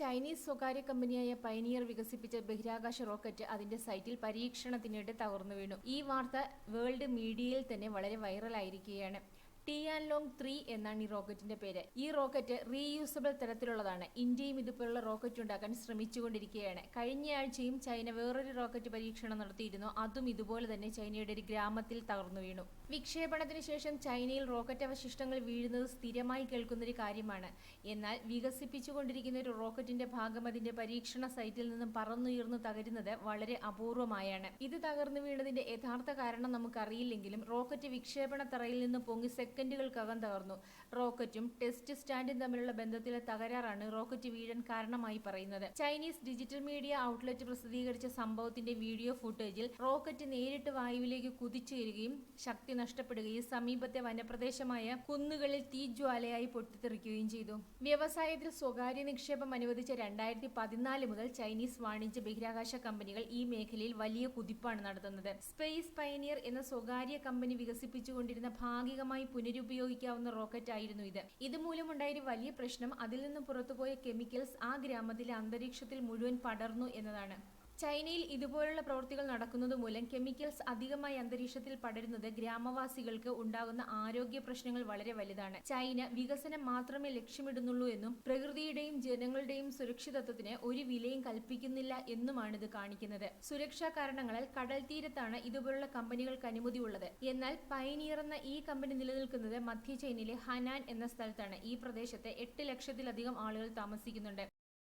Chinese സ്വകാര്യ കമ്പനിയായ pioneer വികസിപ്പിച്ച ബഹിരാകാശ റോക്കറ്റ് അതിന്റെ സൈറ്റിൽ പരീക്ഷണത്തിനിടെ തകർന്നു വീണു. ഈ വാർത്ത വേൾഡ് മീഡിയയിൽ തന്നെ വളരെ വൈറലായിരിക്കുകയാണ്. ടിയാൻലോങ് ത്രീ എന്നാണ് ഈ റോക്കറ്റിന്റെ പേര്. ഈ റോക്കറ്റ് റീയൂസബിൾ തരത്തിലുള്ളതാണ്. ഇന്ത്യയും ഇതുപോലുള്ള റോക്കറ്റ് ഉണ്ടാക്കാൻ ശ്രമിച്ചുകൊണ്ടിരിക്കുകയാണ്. കഴിഞ്ഞയാഴ്ചയും ചൈന വേറൊരു റോക്കറ്റ് പരീക്ഷണം നടത്തിയിരുന്നു. അതും ഇതുപോലെ തന്നെ ചൈനയുടെ ഒരു ഗ്രാമത്തിൽ തകർന്നു വീണു. വിക്ഷേപണത്തിന് ശേഷം ചൈനയിൽ റോക്കറ്റ് അവശിഷ്ടങ്ങൾ വീഴുന്നത് സ്ഥിരമായി കേൾക്കുന്ന ഒരു കാര്യമാണ്. എന്നാൽ വികസിപ്പിച്ചുകൊണ്ടിരിക്കുന്ന ഒരു റോക്കറ്റിന്റെ ഭാഗം അതിന്റെ പരീക്ഷണ സൈറ്റിൽ നിന്നും പറന്നുയർന്നു തകരുന്നത് വളരെ അപൂർവമായാണ്. ഇത് തകർന്നു വീണതിന്റെ യഥാർത്ഥ കാരണം നമുക്കറിയില്ലെങ്കിലും റോക്കറ്റ് വിക്ഷേപണ തറയിൽ നിന്ന് പൊങ്ങി സെക്കൻഡുകൾക്കകം തകർന്നു. റോക്കറ്റും ടെസ്റ്റ് സ്റ്റാൻഡും തമ്മിലുള്ള ബന്ധത്തിലെ തകരാറാണ് റോക്കറ്റ് വീഴാൻ കാരണമായി പറയുന്നത്. ചൈനീസ് ഡിജിറ്റൽ മീഡിയ ഔട്ട്ലെറ്റ് പ്രസിദ്ധീകരിച്ച സംഭവത്തിന്റെ വീഡിയോ ഫുട്ടേജിൽ റോക്കറ്റ് നേരിട്ട് വായുവിലേക്ക് കുതിച്ചുയരുകയും ശക്തി നഷ്ടപ്പെടുകയും സമീപത്തെ വനപ്രദേശമായ കുന്നുകളിൽ തീജ്വാലയായി പൊട്ടിത്തെറിക്കുകയും ചെയ്തു. വ്യവസായത്തിൽ സ്വകാര്യ നിക്ഷേപം അനുവദിച്ച രണ്ടായിരത്തി പതിനാല് മുതൽ ചൈനീസ് വാണിജ്യ ബഹിരാകാശ കമ്പനികൾ ഈ മേഖലയിൽ വലിയ കുതിപ്പാണ് നടത്തുന്നത്. സ്പേസ് പയനിയർ എന്ന സ്വകാര്യ കമ്പനി വികസിപ്പിച്ചുകൊണ്ടിരുന്ന ഭാഗികമായി പുനരുപയോഗിക്കാവുന്ന റോക്കറ്റ് ആയിരുന്നു ഇത്. ഇതുമൂലമുണ്ടായ വലിയ പ്രശ്നം അതിൽ നിന്ന് പുറത്തുപോയ കെമിക്കൽസ് ആ ഗ്രാമത്തിലെ അന്തരീക്ഷത്തിൽ മുഴുവൻ പടർന്നു എന്നതാണ്. ചൈനയിൽ ഇതുപോലുള്ള പ്രവൃത്തികൾ നടക്കുന്നത് മൂലം കെമിക്കൽസ് അധികമായി അന്തരീക്ഷത്തിൽ പടരുന്നത് ഗ്രാമവാസികൾക്ക് ഉണ്ടാകുന്ന ആരോഗ്യ പ്രശ്നങ്ങൾ വളരെ വലുതാണ്. ചൈന വികസനം മാത്രമേ ലക്ഷ്യമിടുന്നുള്ളൂ എന്നും പ്രകൃതിയുടെയും ജനങ്ങളുടെയും സുരക്ഷിതത്വത്തിന് ഒരു വിലയും കൽപ്പിക്കുന്നില്ല എന്നുമാണ് ഇത് കാണിക്കുന്നത്. സുരക്ഷാ കാരണങ്ങളാൽ കടൽ തീരത്താണ് ഇതുപോലുള്ള കമ്പനികൾക്ക് അനുമതി ഉള്ളത്. എന്നാൽ പൈനിയർ എന്ന ഈ കമ്പനി നിലനിൽക്കുന്നത് മധ്യ ചൈനയിലെ ഹനാൻ എന്ന സ്ഥലത്താണ്. ഈ പ്രദേശത്ത് എട്ട് ലക്ഷത്തിലധികം ആളുകൾ താമസിക്കുന്നുണ്ട്.